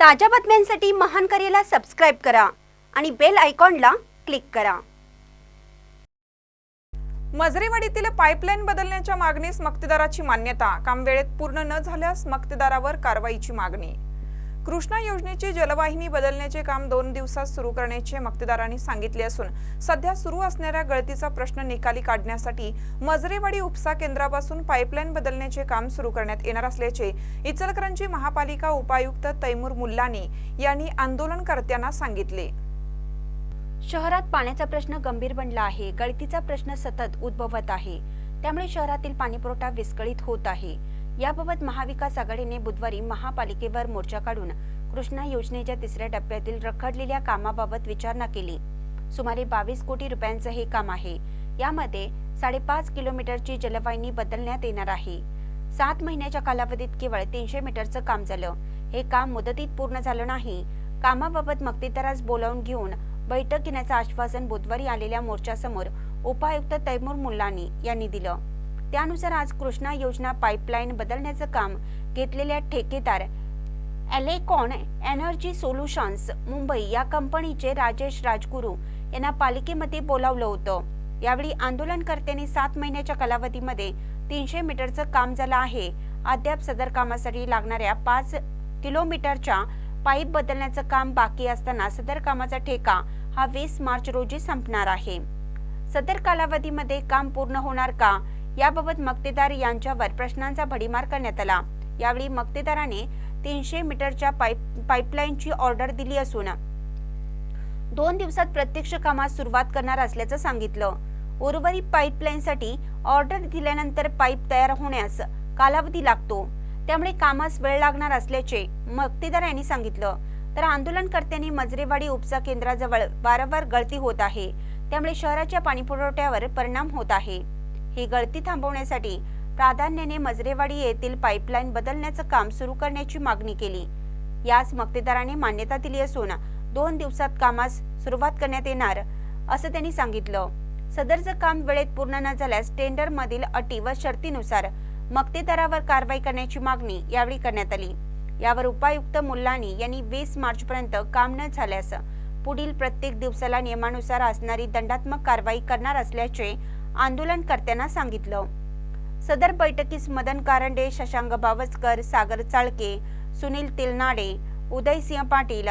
ताज्या बातम्यांसाठी महान करेला सबस्क्राईब करा आणि बेल आयकॉनला क्लिक करा. मजरेवाडीतील पाईपलाईन बदलण्याच्या मागणीस मक्तेदाराची मान्यता. काम वेळेत पूर्ण न झाल्यास मक्तेदारावर कारवाईची मागणी. कृष्णा योजनेची जलवाहिनी बदलण्याचे काम दोन दिवसात सुरू करण्याचे मक्तेदारांनी सांगितले असून सध्या सुरू असणाऱ्या गळतीचा प्रश्न निकाली काढण्यासाठी मजरेवाडी उपसा केंद्रापासून पाईपलाईन बदलण्याचे काम सुरू करण्यात येणार असल्याचे इचलकरंजी महापालिका उपायुक्त तैमूर मुल्लानी यांनी आंदोलनकर्त्यांना सांगितले. शहरात पाण्याचा प्रश्न गंभीर बनला आहे. गळतीचा प्रश्न सतत उद्भवत आहे. त्यामुळे शहरातील पाणीपुरवठा विस्कळीत होत आहे. याबाबत महाविकास आघाडीने बुधवारी महापालिकेवर मोर्चा काढून कृष्णा योजनेच्या तिसऱ्या टप्प्यातील रखडलेल्या कामाबाबत विचारणा केली. सुमारे बावीस कोटी रुपयांचं हे काम आहे. यामध्ये साडेपाच किलोमीटरची जलवाहिनी बदलण्यात येणार आहे. सात महिन्याच्या कालावधीत केवळ तीनशे मीटरचं काम झालं. हे काम मुदतीत पूर्ण झालं नाही. कामाबाबत मक्तेदारास बोलावून घेऊन बैठक घेण्याचं आश्वासन बुधवारी आलेल्या मोर्चासमोर उपायुक्त तैमूर मुल्लानी यांनी दिलं. त्यानुसार आज कृष्णा योजना पाईपलाईन बदलण्याचं काम घेतलेल्या ठेकेदार एलेकॉन एनर्जी सोल्युशन्स मुंबई या कंपनीचे राजेश राजगुरू यांना पालिकेमध्ये बोलावलं होतं. यावेळी आंदोलनकर्त्यांनी सात महिन्याच्या कालावधीमध्ये तीनशे मीटरचं काम झालं आहे. अद्याप सदर कामासाठी लागणाऱ्या पाच किलोमीटरच्या पाईप बदलण्याचं काम बाकी असताना सदर कामाचा ठेका हा वीस मार्च रोजी संपणार आहे. सदर कालावधीमध्ये काम पूर्ण होणार का? याबाबत मक्तेदार यांच्यावर प्रश्नांचा भडीमार करण्यात आला. यावेळी मक्तेदाराने तीनशे मीटरच्या पाईप पाईपलाईनची ऑर्डर दिली असून दोन दिवसात प्रत्यक्ष कामास सुरुवात करणार असल्याचं सांगितलं. उर्वरित पाईपलाईनसाठी ऑर्डर दिल्यानंतर पाईप तयार होण्यास कालावधी लागतो. त्यामुळे कामास वेळ लागणार असल्याचे मक्तेदार यांनी सांगितलं. तर आंदोलनकर्त्यांनी मजरेवाडी उपसा केंद्राजवळ वारंवार गळती होत आहे. त्यामुळे शहराच्या पाणीपुरवठ्यावर परिणाम होत आहे. ही गळती थांबवण्यासाठी प्राधान्याने मजरेवाडी येथील पाईपलाईन बदलण्याचं काम सुरू करण्याची मागणी केली. यास मक्तेदाराने मान्यता दिली असून दोन दिवसात कामास सुरुवात करण्यात येणार असं त्यांनी सांगितलं. सदरचं काम वेळेत पूर्ण न झाल्यास टेंडर मधील अटी व शर्तीनुसार मक्तेदारावर कारवाई करण्याची मागणी यावेळी करण्यात आली. यावर उपायुक्त मुल्लानी यांनी वीस मार्च पर्यंत काम न झाल्यास पुढील प्रत्येक दिवसाला नियमानुसार असणारी दंडात्मक कारवाई करणार असल्याचे आंदोलनकर्त्यांना सांगितलं. सदर बैठकीस मदन कारंडे शशांक बावसकर सागर चाळके सुनील तेलनाडे उदयसिंह पाटील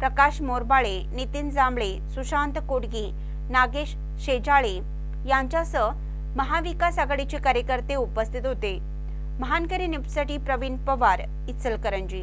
प्रकाश मोरबाळे नितीन जांभळे सुशांत कोडगी नागेश शेजाळे यांच्यासह महाविकास आघाडीचे कार्यकर्ते उपस्थित होते. महानकरी न्यूजसाठी प्रवीण पवार इचलकरंजी.